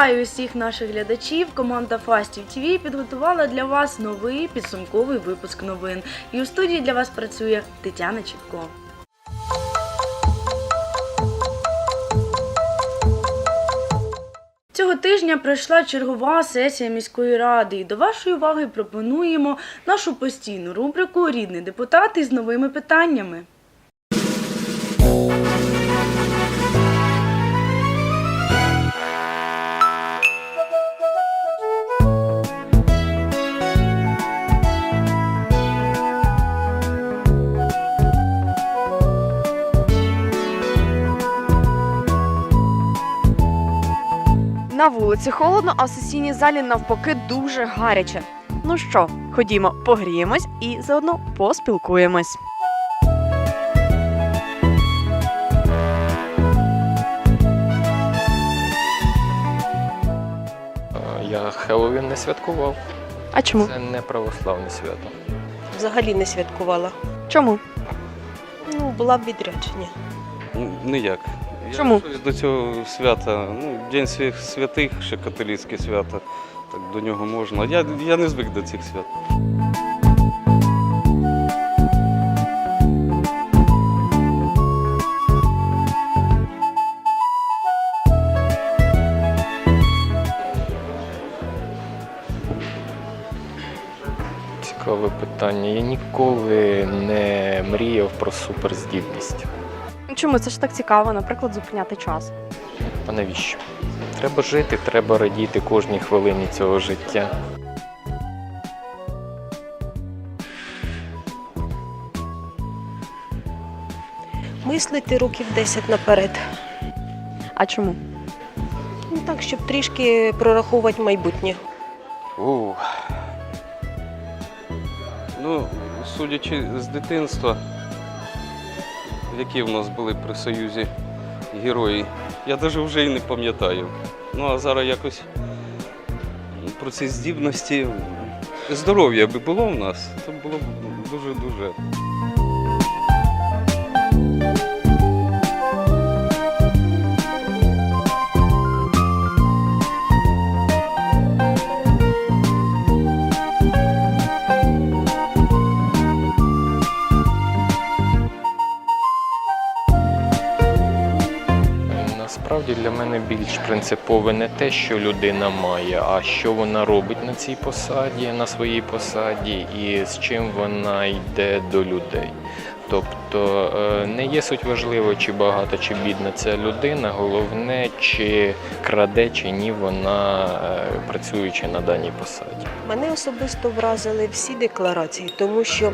Вітаю усіх наших глядачів. Команда Фастів ТВ підготувала для вас новий підсумковий випуск новин. І у студії для вас працює Тетяна Чіпко. Цього тижня пройшла чергова сесія міської ради. І до вашої уваги пропонуємо нашу постійну рубрику Рідний депутат із новими питаннями. Вулиці холодно, а в сесійній залі навпаки дуже гаряче. Ну що, ходімо, погріємось і заодно поспілкуємось. Я Хеллоуін не святкував. А чому? Це не православне свято. Взагалі не святкувала. Чому? Ну, була в відрядженні. Н- Ніяк. Я Чому? щось до цього свята, ну, День всіх святих, ще католицьке свято, так до нього можна. Я, я не звик до цих свят. Цікаве питання. Я ніколи про суперздібність. Чому це ж так цікаво, наприклад, зупиняти час? А навіщо? Треба жити, треба радіти кожній хвилині цього життя. Мислити років 10 наперед. А чому? Ну так, щоб трішки прораховувати майбутнє. У. Ну, судячи з дитинства, які в нас були при Союзі герої, я навіть вже і не пам'ятаю. Ну а зараз якось про ці здібності здоров'я би було в нас, то було б дуже-дуже. Насправді для мене більш принципове не те, що людина має, а що вона робить на цій посаді, на своїй посаді, і з чим вона йде до людей. Тобто е, не є суть важливо, чи багата, чи бідна ця людина, головне, чи краде, чи ні вона е, працюючи на даній посаді. Мене особисто вразили всі декларації, тому що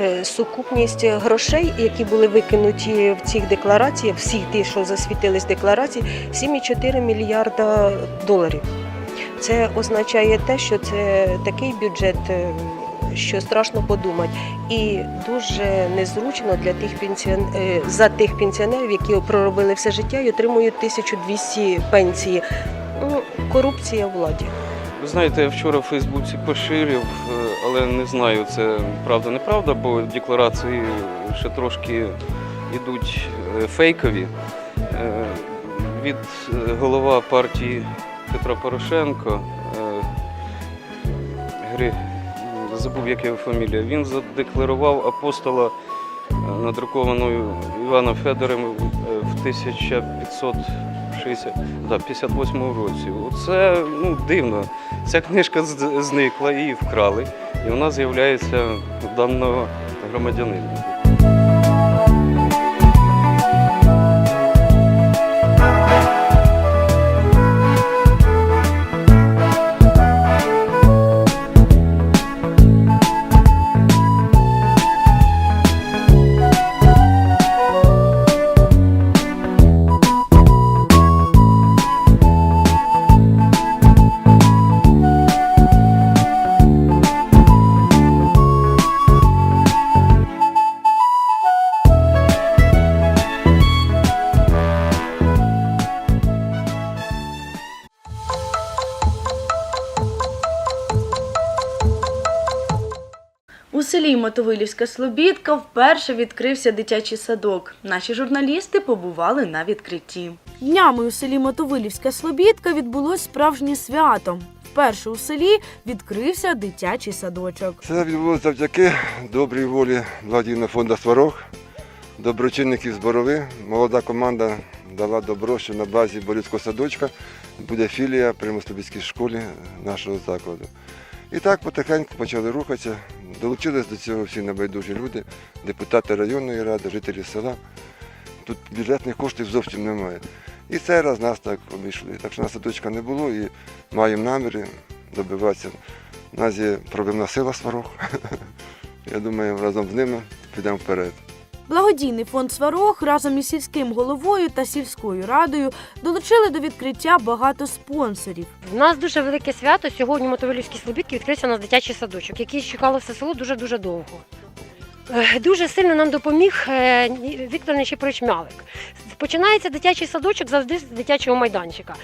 е, сукупність грошей, які були викинуті в цих деклараціях, всіх ті, що засвітились декларації, 7,4 мільярда доларів. Це означає те, що це такий бюджет, що страшно подумати, і дуже незручно для тих пенсіон... е, за тих пенсіонерів, які проробили все життя і отримують 1200 пенсії. Ну, корупція в владі. Ви знаєте, я вчора в Фейсбуці поширив, е, але не знаю, це правда неправда, бо декларації ще трошки йдуть е, фейкові. Від голова партії Петра Порошенко, Гри, забув, як його фамілія, він задекларував апостола е, надрукованою Іваном Федорем е, в 1560, році. Оце ну, дивно. Ця книжка зникла, її вкрали, і вона з'являється даного громадянина. Мотовилівська Слобідка вперше відкрився дитячий садок. Наші журналісти побували на відкритті. Днями у селі Мотовилівська Слобідка відбулось справжнє свято. Вперше у селі відкрився дитячий садочок. Це відбулося завдяки добрій волі благодійного фонду Сварог, доброчинників з Борови. Молода команда дала добро, що на базі Борівського садочка буде філія при Мослобідській школі нашого закладу. І так потихеньку почали рухатися. Долучились до цього всі небайдужі люди, депутати районної ради, жителі села. Тут бюджетних коштів зовсім немає. І цей раз нас так обійшли. Так що на садочка не було і маємо наміри добиватися. У нас є проблемна сила сварог. Я думаю, разом з ними підемо вперед. Благодійний фонд Сварог разом із сільським головою та сільською радою долучили до відкриття багато спонсорів. У нас дуже велике свято. Сьогодні в Мотовилівській відкрився у нас дитячий садочок, який чекало все село дуже-дуже довго. Е, Дуже сильно нам допоміг е, Віктор Нечіпрович Мялик. Починається дитячий садочок завжди з дитячого майданчика.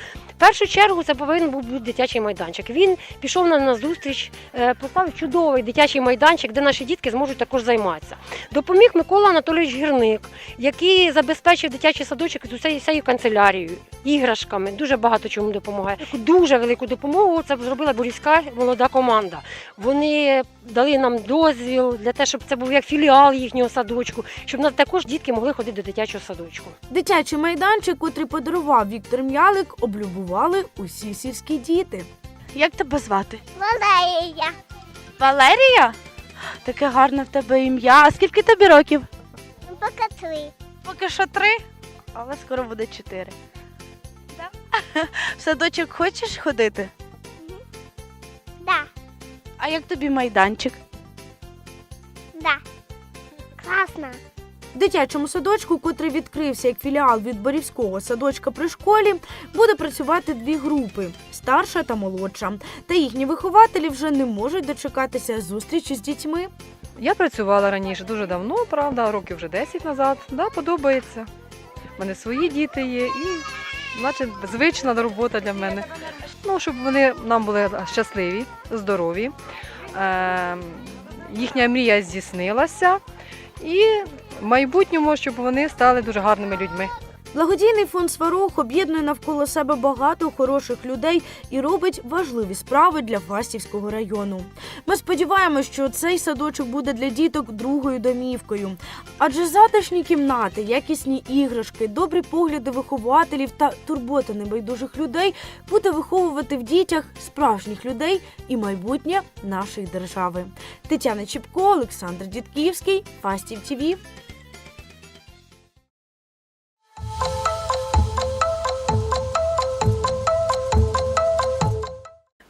Першу чергу це повинен був бути дитячий майданчик. Він пішов на зустріч, е, поставив чудовий дитячий майданчик, де наші дітки зможуть також займатися. Допоміг Микола Анатолійович Гірник, який забезпечив дитячий садочок з усією канцелярією, іграшками, дуже багато чому допомагає. Дуже велику допомогу це зробила Борівська молода команда. Вони дали нам дозвіл для того, щоб це був як філіал їхнього садочку, щоб нас також дітки могли ходити до дитячого садочку. Дитячий майданчик, котрий подарував Віктор М'ялик, облюбували усі сільські діти. Як тебе звати? Валерія. Валерія? Таке гарне в тебе ім'я. А скільки тобі років? Ну, Поки три. Поки що три, але скоро буде чотири. В садочок хочеш ходити? Да, А як тобі майданчик? да. Класно. Дитячому садочку, котрий відкрився як філіал від Борівського садочка при школі, буде працювати дві групи старша та молодша. Та їхні вихователі вже не можуть дочекатися зустрічі з дітьми. Я працювала раніше дуже давно, правда, років вже 10 назад. Да, подобається. У мене свої діти є і, значить, звична робота для мене. Ну, щоб вони нам були щасливі, здорові. Е, їхня мрія здійснилася. І в майбутньому, щоб вони стали дуже гарними людьми. Благодійний фонд Сварог об'єднує навколо себе багато хороших людей і робить важливі справи для Фастівського району. Ми сподіваємось, що цей садочок буде для діток другою домівкою. Адже затишні кімнати, якісні іграшки, добрі погляди вихователів та турбота небайдужих людей буде виховувати в дітях справжніх людей і майбутнє нашої держави. Тетяна Чіпко, Олександр Дідківський, Фастів ТІВІ.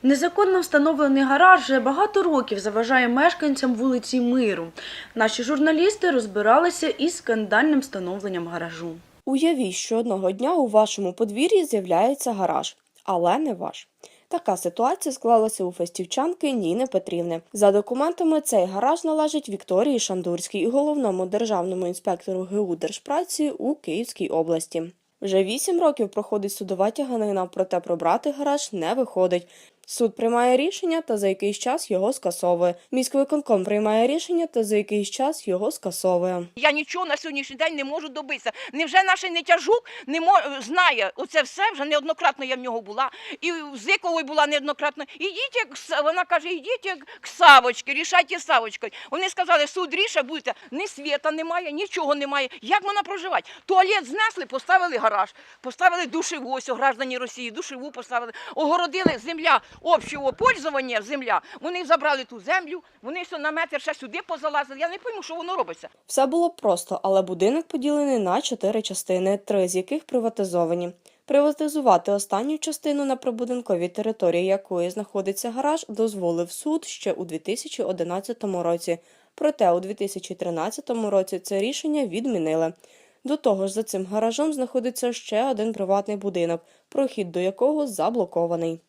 Незаконно встановлений гараж вже багато років заважає мешканцям вулиці Миру. Наші журналісти розбиралися із скандальним встановленням гаражу. Уявіть, що одного дня у вашому подвір'ї з'являється гараж, але не ваш. Така ситуація склалася у фестівчанки Ніни Петрівни. За документами, цей гараж належить Вікторії Шандурській і головному державному інспектору ГУ Держпраці у Київській області. Вже вісім років проходить судова тяганина, проте пробрати гараж не виходить. Суд приймає рішення та за якийсь час його скасовує. Міськвиконком приймає рішення та за якийсь час його скасовує. Я нічого на сьогоднішній день не можу добитися. Невже наш нетяжук не мо... знає оце все? Вже неоднократно я в нього була. І в Зикової була неоднократно. Ідіть, як вона каже, ідіть як к Савочки, рішайте Савочкою. Вони сказали, суд ріше будете, ні світа немає, нічого немає. Як вона проживати? Туалет знесли, поставили гараж, поставили душеву, ось граждані Росії, душеву поставили, огородили земля общого пользування, земля. Вони забрали ту землю, вони все на метр ще сюди позалазили. Я не пойму, що воно робиться. Все було просто, але будинок поділений на чотири частини, три з яких приватизовані. Приватизувати останню частину на прибудинковій території якої знаходиться гараж, дозволив суд ще у 2011 році. Проте у 2013 році це рішення відмінили. До того ж, за цим гаражом знаходиться ще один приватний будинок, прохід до якого заблокований.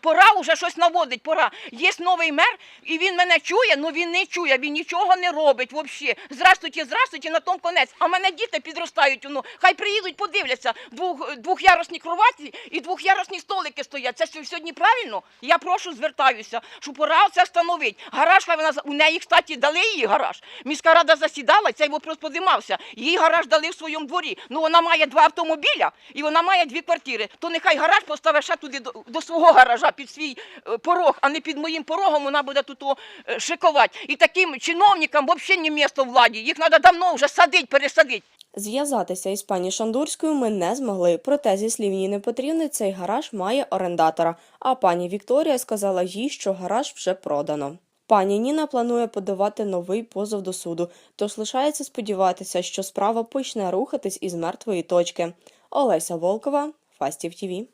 Пора вже щось наводить, пора. Є новий мер, і він мене чує, ну він не чує, він нічого не робить взагалі. Здрастуйте, здрастуйте, на тому конець. А мене діти підростають, ну, хай приїдуть, подивляться. Двох, двохярусні кроваті і двохярусні столики стоять. Це сьогодні правильно? Я прошу, звертаюся, що пора це встановити. Гараж, хай вона, у неї, кстати, дали її гараж. Міська рада засідала, цей вопрос подимався. Їй гараж дали в своєму дворі. Ну, вона має два автомобіля і вона має дві квартири. То нехай гараж поставить ще туди до, до свого гаража під свій е, порог, а не під моїм порогом вона буде тут е, шикувати. І таким чиновникам взагалі не місто владі. Їх треба давно вже садити, пересадити. Зв'язатися із пані Шандурською ми не змогли, проте зі слів Ніни Петрівни цей гараж має орендатора, а пані Вікторія сказала їй, що гараж вже продано. Пані Ніна планує подавати новий позов до суду, тож лишається сподіватися, що справа почне рухатись із мертвої точки. Олеся Волкова, Фастів ТІВІ.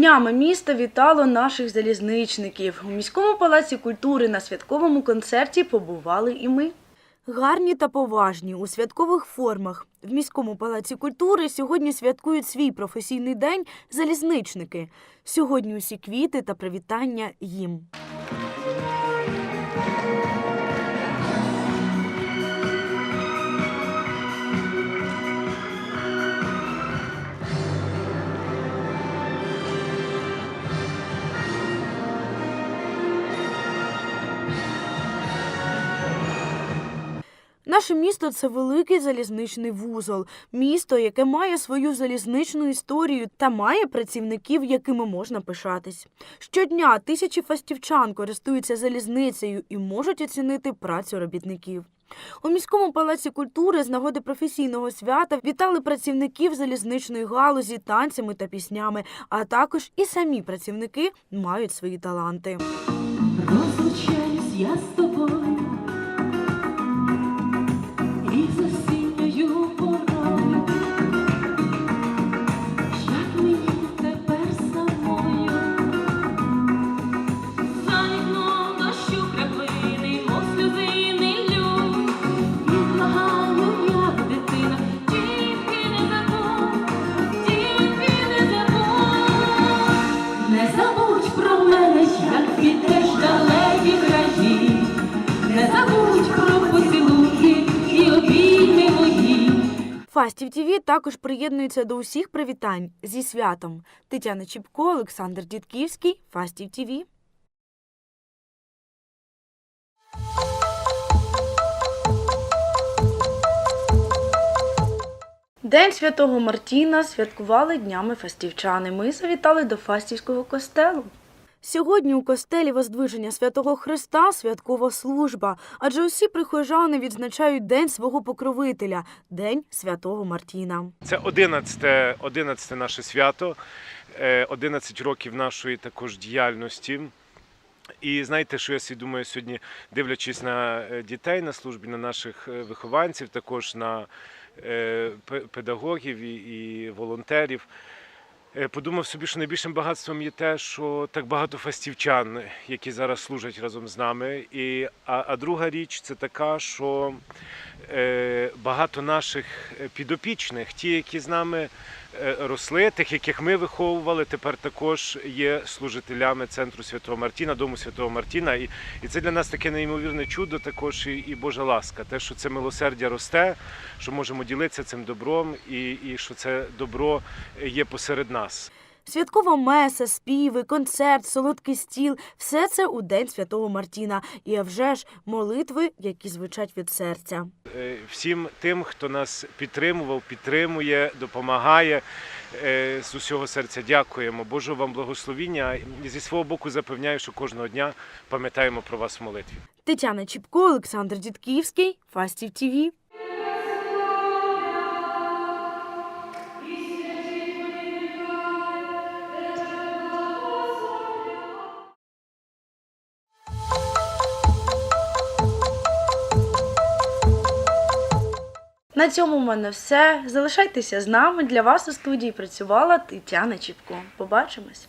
Днями міста вітало наших залізничників. У міському палаці культури на святковому концерті побували і ми. Гарні та поважні у святкових формах. В міському палаці культури сьогодні святкують свій професійний день залізничники. Сьогодні усі квіти та привітання їм. Наше місто це великий залізничний вузол, місто, яке має свою залізничну історію та має працівників, якими можна пишатись. Щодня тисячі фастівчан користуються залізницею і можуть оцінити працю робітників. У міському палаці культури з нагоди професійного свята вітали працівників залізничної галузі танцями та піснями, а також і самі працівники мають свої таланти. Я з тобою Фастів ТІВІ також приєднується до усіх привітань зі святом. Тетяна Чіпко, Олександр Дідківський, Фастів ТІВІ. День святого Мартіна святкували днями фастівчани. Ми завітали до Фастівського костелу. Сьогодні у костелі Воздвиження Святого Христа святкова служба, адже усі прихожани відзначають День свого покровителя, День святого Мартіна. Це 11, 11 наше свято, е, 11 років нашої також діяльності. І знаєте, що я собі думаю сьогодні, дивлячись на е, дітей на службі, на наших е, вихованців, також на е, педагогів і волонтерів. Е, Подумав собі, що найбільшим багатством є те, що так багато фастівчан, які зараз служать разом з нами. І, а, а друга річ це така, що е, багато наших е, підопічних, ті, які з нами росли, тих, яких ми виховували, тепер також є служителями центру Святого Мартіна, дому Святого Мартіна. І, і це для нас таке неймовірне чудо, також і, і Божа ласка. Те, що це милосердя росте, що можемо ділитися цим добром, і, і що це добро є посеред нас. Святкова меса, співи, концерт, солодкий стіл все це у День святого Мартіна. І а вже ж молитви, які звучать від серця. Е, всім тим, хто нас підтримував, підтримує, допомагає. е, З усього серця дякуємо. Божого вам благословіння. Зі свого боку запевняю, що кожного дня пам'ятаємо про вас в молитві. Тетяна Чіпко, Олександр Дідківський, Фастів ТІВІ. На цьому в мене все. Залишайтеся з нами. Для вас у студії працювала Тетяна Чіпко. Побачимось.